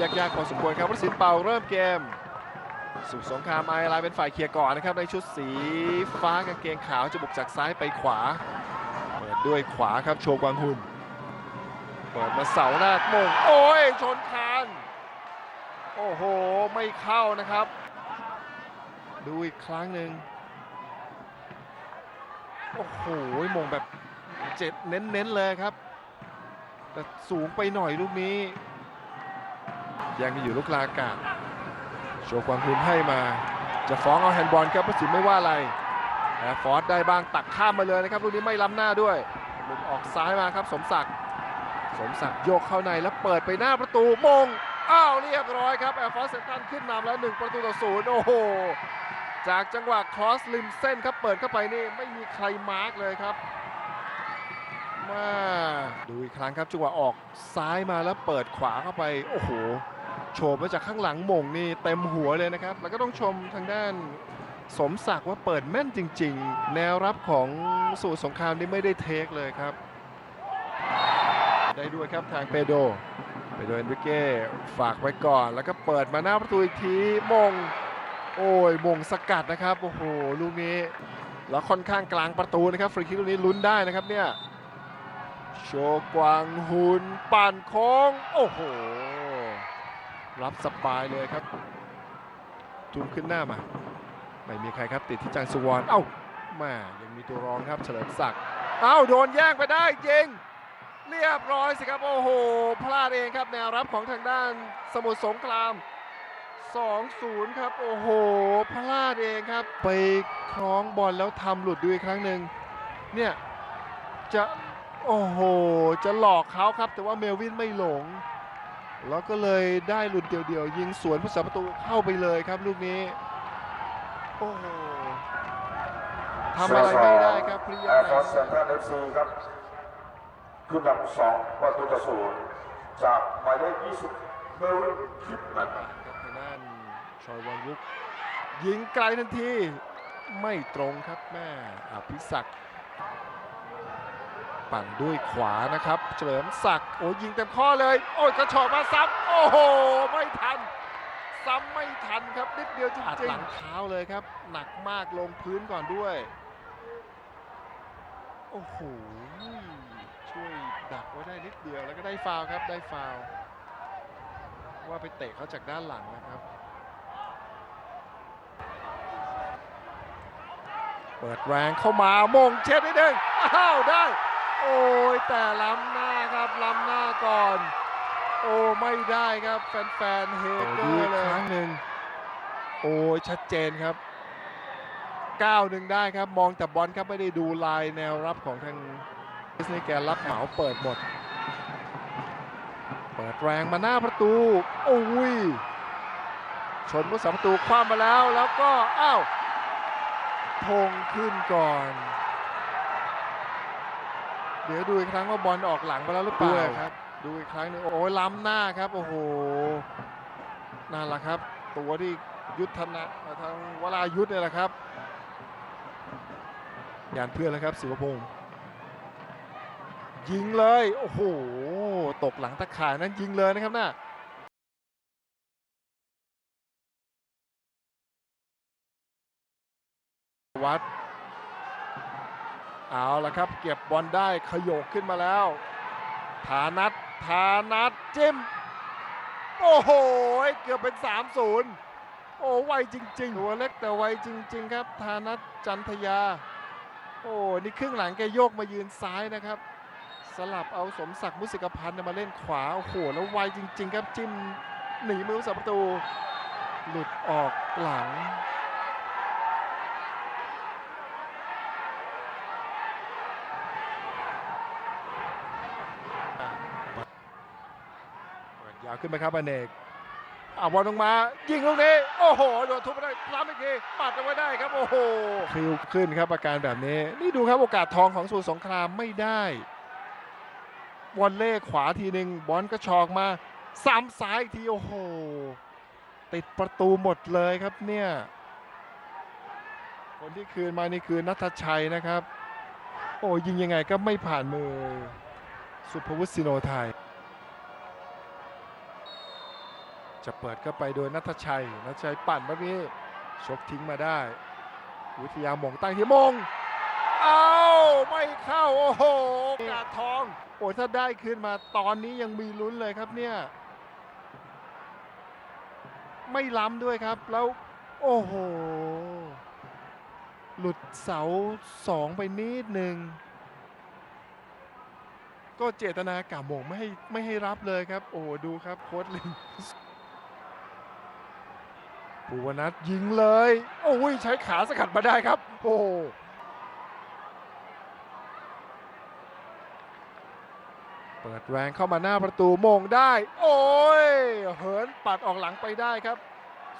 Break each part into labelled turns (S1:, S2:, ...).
S1: ยากๆพอสมควรครับวสินเป่าเริ่มเกม สุขสงครามไอไลน์เป็นฝ่ายเคลียร์ก่อนนะครับ ในชุดสีฟ้ากางเกงขาวจะบุกจากซ้ายไปขวา เปิดด้วยขวาครับโชว์กวางหุ่น เปิดมาเสาแรกโมงโอ้ย ชนคานโอ้โห ไม่เข้านะครับ ดูอีกครั้งหนึ่งโอ้โหมงแบบเจ็ดเน้นๆเลยครับ แต่สูงไปหน่อยลูกนี้ ยังอยู่ลูกลาอากาศโชว์ความหุนให้มา จะฟ้องเอาแฮนด์บอลครับประสิทธิ์ไม่ว่าอะไรแอร์ฟอร์ดได้บ้างตักข้ามมาเลยนะครับลูกนี้ไม่ล้ำหน้าด้วยลุดออกซ้ายมาครับสมศักดิ์สมศักดิ์โยกเข้าในแล้วเปิดไปหน้าประตูมงอ้าวเรียบร้อยครับแอร์ฟอร์สเซนตันขึ้นนำแล้ว 1 ประตูต่อศูนย์โอ้โหจากจังหวะครอสริมเส้นครับเปิดเข้าไปนี่ไม่มีใครมาร์กเลยครับมาดูอีกครั้งครับจังหวะออกซ้ายมาแล้วเปิดขวาเข้าไป โอ้โห โฉบมาจากข้างหลังมงนี่เต็มหัวเลยนะครับ แล้วก็ต้องชมทางด้านสมศักดิ์ว่าเปิดแม่นจริง ๆ แนวรับของสู่สงครามนี่ไม่ได้เทคเลยครับ ได้ด้วยครับทางเปโดเปโดเอนริเก้ฝากไว้ก่อน แล้วก็เปิดมาหน้าประตูอีกทีมง โอ้ยมงสกัดนะครับโอ้โหลูกนี้แล้วค่อนข้างกลางประตูนะครับฟรีคิกลูกนี้ลุ้นได้นะครับเนี่ยโชกวางหุนปั่นโค้งโอ้โห รับสบายเลยครับจูงขึ้นหน้ามา ไม่มีใครครับติดที่จังสุวรรณเอ้าแม่ยังมีตัวรองครับเฉลิมศักดิ์เอ้าโดนแย่งไปได้ยิง เรียบร้อยสิครับโอ้โห พลาดเองครับแนวรับของทางด้านสมุทรสงคราม 2-0 ครับ โอ้โห พลาดเองครับ ไปคล้องบอลแล้วทำหลุดดูอีกครั้งหนึ่งเนี่ยจะโอ้โห จะหลอกเขาครับ แต่ว่าเมลวินไม่หลง แล้วก็เลยได้หลุดเดี่ยวๆยิงสวนผู้สาประตูเข้าไปเลยครับลูกนี้ โอ้โหทำอะไรไม่ได้ครับพริ
S2: แอยาร์ฟอร์สเซนทรัลเอฟซีครับขึ้นนำสองประตูต่อศูนย์จากหมายเลข20เมลวินคิปแมน
S1: ครับทางด้านชอยวอนวุกยิงไกลทันที ไม่ตรงครับแม่อภิศักดิ์ ปั่นด้วยขวานะครับ เฉลิมศักดิ์โอ้ยิงเต็มข้อเลย โอ้ยกระชอกมาซ้ำโอ้โห ไม่ทัน ซ้ำไม่ทันครับนิดเดียวจริงๆหลังเท้าเลยครับ หนักมากลงพื้นก่อนด้วย โอ้โหช่วยดักไว้ได้นิดเดียวแล้วก็ได้ฟาวครับได้ฟาวว่าไปเตะเขาจากด้านหลังนะครับ เปิดแรงเข้ามามงเช็ดนิดนึงอ้าวได้ โอ้ยแต่ล้ำหน้าครับล้ำหน้าก่อน โอ้ไม่ได้ครับแฟนๆเฮเกอร์เลยครั้งหนึ่งโอ้ยชัดเจนครับก้าวหนึ่งได้ครับมองแต่บอลครับไม่ได้ดูลายแนวรับของทางดิสนีย์แกรับเหมาเปิดหมด เปิดแรงมาหน้าประตูโอ้ยชนผู้สาประตูคว้ามาแล้วแล้วก็อ้าวธงขึ้นก่อน เดี๋ยวดูอีกครั้งว่าบอลออกหลังไปแล้วหรือเปล่าครับ ดูอีกครั้งหนึงโอ้ยล้ำหน้าครับ โอ้โหนั่นแหละครับ ตัวที่ยุทธนะทางวรายุทธเนี่ยแหละครับยานเพื่อนแล้วครับศิวพงศ์ยิงเลย โอ้โห ตกหลังตะข่ายนั้นยิงเลยนะครับน่ะวัด เอาละครับ เก็บบอลได้ขยโกขึ้นมาแล้วฐานัทฐานัทจิ้ม โอ้โห เกือบเป็น 3-0 โอ้ไวจริง ๆ หัวเล็กแต่ไวจริง ๆ ครับฐานัทจันทยา โอ้นี่ครึ่งหลังแกโยกมายืนซ้ายนะครับ สลับเอาสมศักดิ์มุสิกพันธ์มาเล่นขวา โอ้โห แล้วไวจริง ๆ ครับจิ้มหนีมือผู้สาประตู หลุดออกหลัง ยาวขึ้นไปครับอเนกอ่าบอลลงมา ยิงลูกนี้ โอ้โห โดนทุบไปได้ล้ำอีกทีปัดเอาไว้ได้ครับ โอ้โหคิวขึ้นครับอาการแบบนี้ นี่ดูครับโอกาสทองของสูตรสงครามไม่ได้บอลเล่ขวาทีหนึ่งบอลก็ชอกมาซ้ำซ้ายอีกที โอ้โห ติดประตูหมดเลยครับเนี่ย คนที่คืนมานี่คือนัทชัยนะครับ โอ้ยิงยังไงก็ไม่ผ่านมือ สุภวุฒิสิโนไทย จะเปิดเข้าไปโดยนัทชัยนัทชัยปั่นแบบนี้ชกทิ้งมาได้ วิทยาหมงตั้งที่มงเอาไม่เข้าโอ้โหกาดทองโอ้ถ้าได้ขึ้นมาตอนนี้ยังมีลุ้นเลยครับเนี่ย ไม่ล้ำด้วยครับแล้ว โอ้โห หลุดเสาสองไปนิดหนึ่งก็เจตนากาหมงไม่ให้ไม่ให้รับเลยครับ โอ้ดูครับโค้ดลิง ภูวนัทยิงเลย โอ้ยใช้ขาสกัดมาได้ครับ โอ้โหเปิดแรงเข้ามาหน้าประตูมงได้ โอ้ย เหินปัดออกหลังไปได้ครับ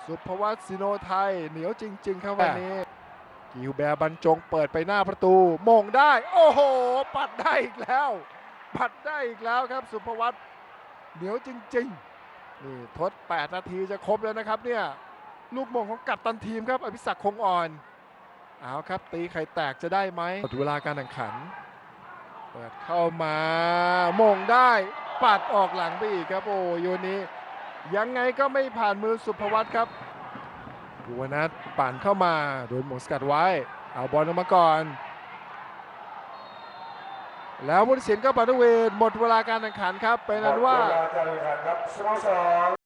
S1: สุภวัตสิโนไทย เหนียวจริง ๆ ครับวันนี้ กิวแบร์บรรจงเปิดไปหน้าประตูมงได้ โอ้โห ปัดได้อีกแล้ว ปัดได้อีกแล้วครับ สุภวัตเหนียวจริง ๆ นี่ทด 8 นาทีจะครบแล้วนะครับเนี่ย ลูกมงของกัปตันทีมครับอภิศักดิ์คงอ่อนเอาครับตีไข่แตกจะได้ไหมหมดเวลาการแข่งขันเปิดเข้ามามงได้ปัดออกหลังไปอีกครับ โอ้โยนี้ยังไงก็ไม่ผ่านมือสุภวัตครับภูวนัทปั่นเข้ามาโดนหมงสกัดไว้ เอาบอลออกมาก่อน แล้วผู้ตัดสินก็ปัดเวทหมดเวลาการแข่งขันครับเป็น
S2: หม
S1: อั
S2: ด
S1: น
S2: เว
S1: ว่า